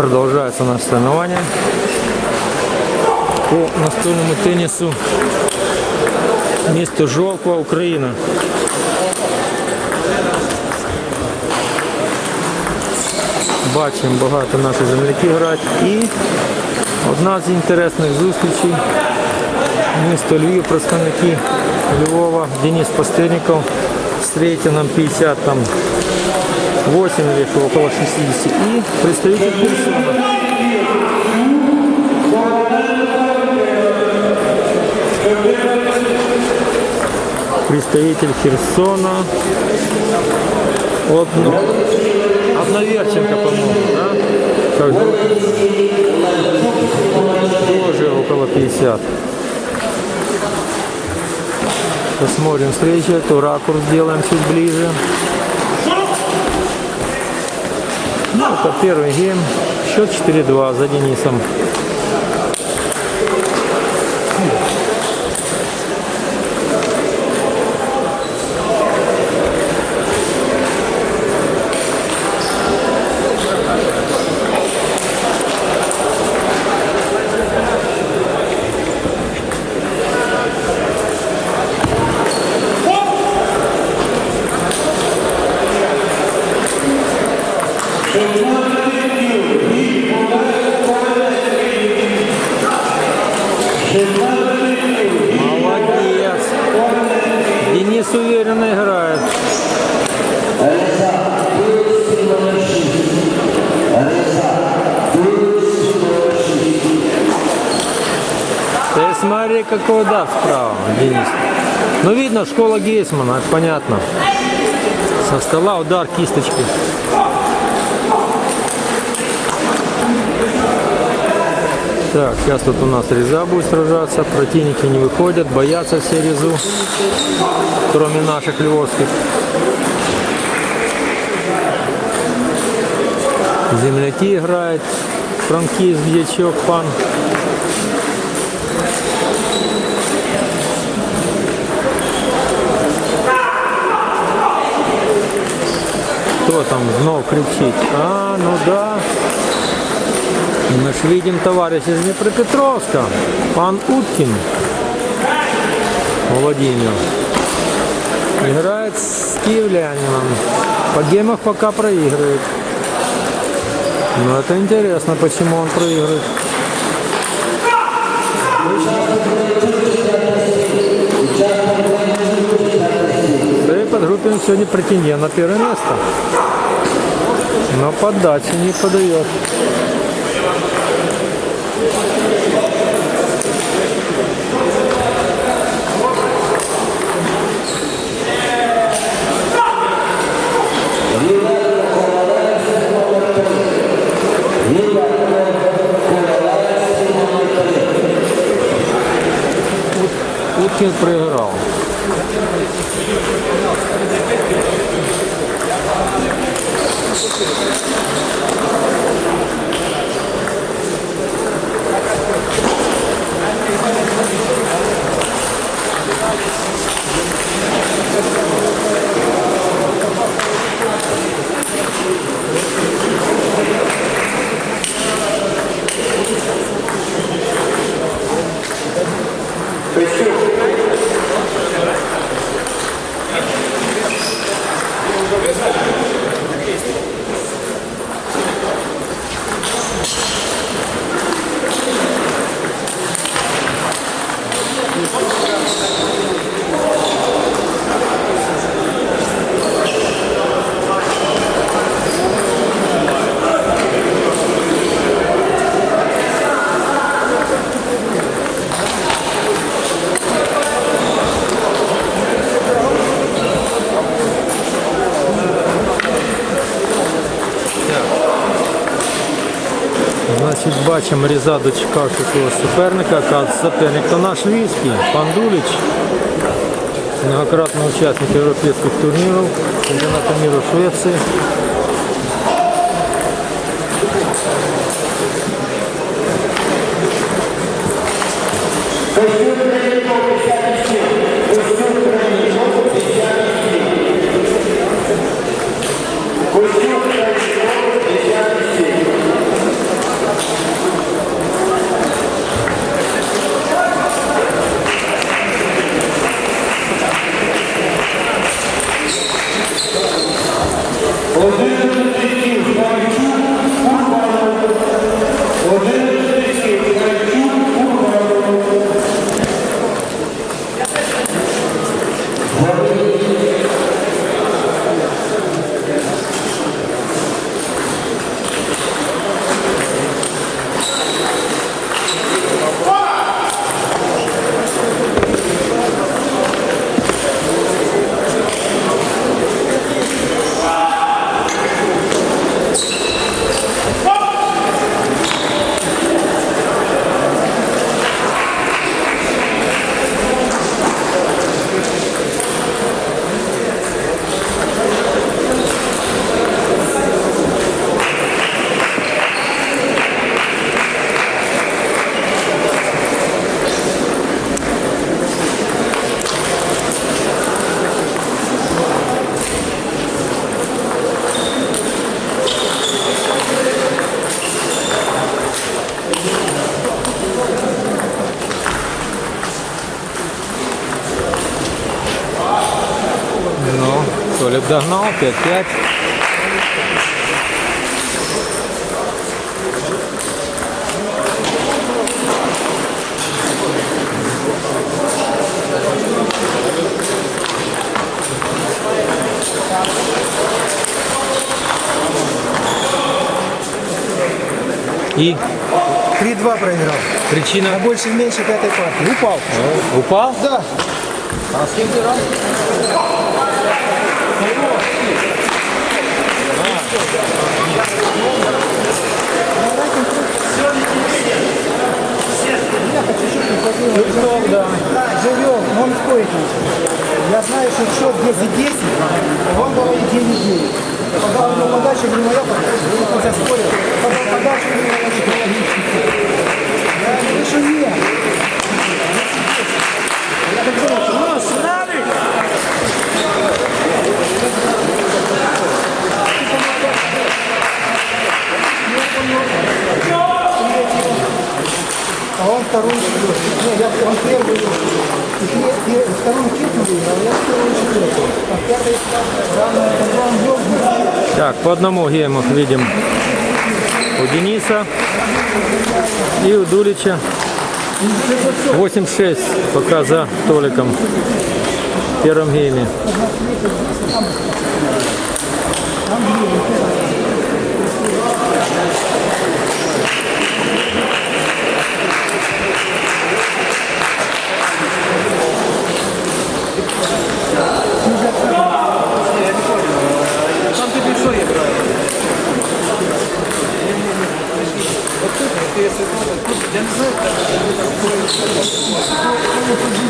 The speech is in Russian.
Продолжается наше соревнование по настольному теннису. Місто Жовква, Україна. Бачимо, багато наших земляків грають. І одна з інтересних зустрічей. Місто Львів, представники Львова, Денис Пастирников с рейтингом 50 там 8 или что, около 60. И представитель Херсона. Представитель Херсона. Одно... Одноверченко, по-моему, да? Как же? Тоже около 50. Посмотрим встречу, эту ракурс сделаем чуть ближе. Это первый гейм. Счет 4-2 за Денисом. Молодец. Денис уверенно играет. Ты смотри, какой удар справа, Денис. Ну, видно, школа Гейсмана, понятно. Со стола удар кисточки. Так, сейчас тут у нас реза будет сражаться. Противники не выходят, боятся все резу, кроме наших львовских. Земляки играют. Франкист, дьячок, пан. Кто там знов кричит? А, ну да. Мы ж видим товарищ из Днепропетровска, пан Уткин Владимир. Играет с киевлянином. По геймах пока проигрывает. Но это интересно, почему он проигрывает. В своей подгруппе он сегодня претендент на первое место. Но подачи не подает. Уткин проиграл. Значить, Бачимо Різа дочекався свого суперника, Кац соперник то наш Львівський, Пандуліч, многократний учасник європейських турнірів, чемпіонату міру Швеції. Догнал 5-5. И 3-2 проиграл. причина А больше меньше пятой партии. Упал. упал? Да. Живем, он стоит. Я знаю, что счет 10-10, а он говорит 9-9. Когда у него подача, не моя подача, он заспорил. Когда подача, не моя подача. Я говорю, что нет. Я так думаю, что ну, с второй четвертый. Нет, я, он первый. И, вторую кикнули, а я первый четвертый. А пятый, когда он ёбнул... Так, по одному гейму видим у Дениса и у Дулича. 8-6 пока за Толиком в первом гейме. Thank you. Я не знаю, как это будет.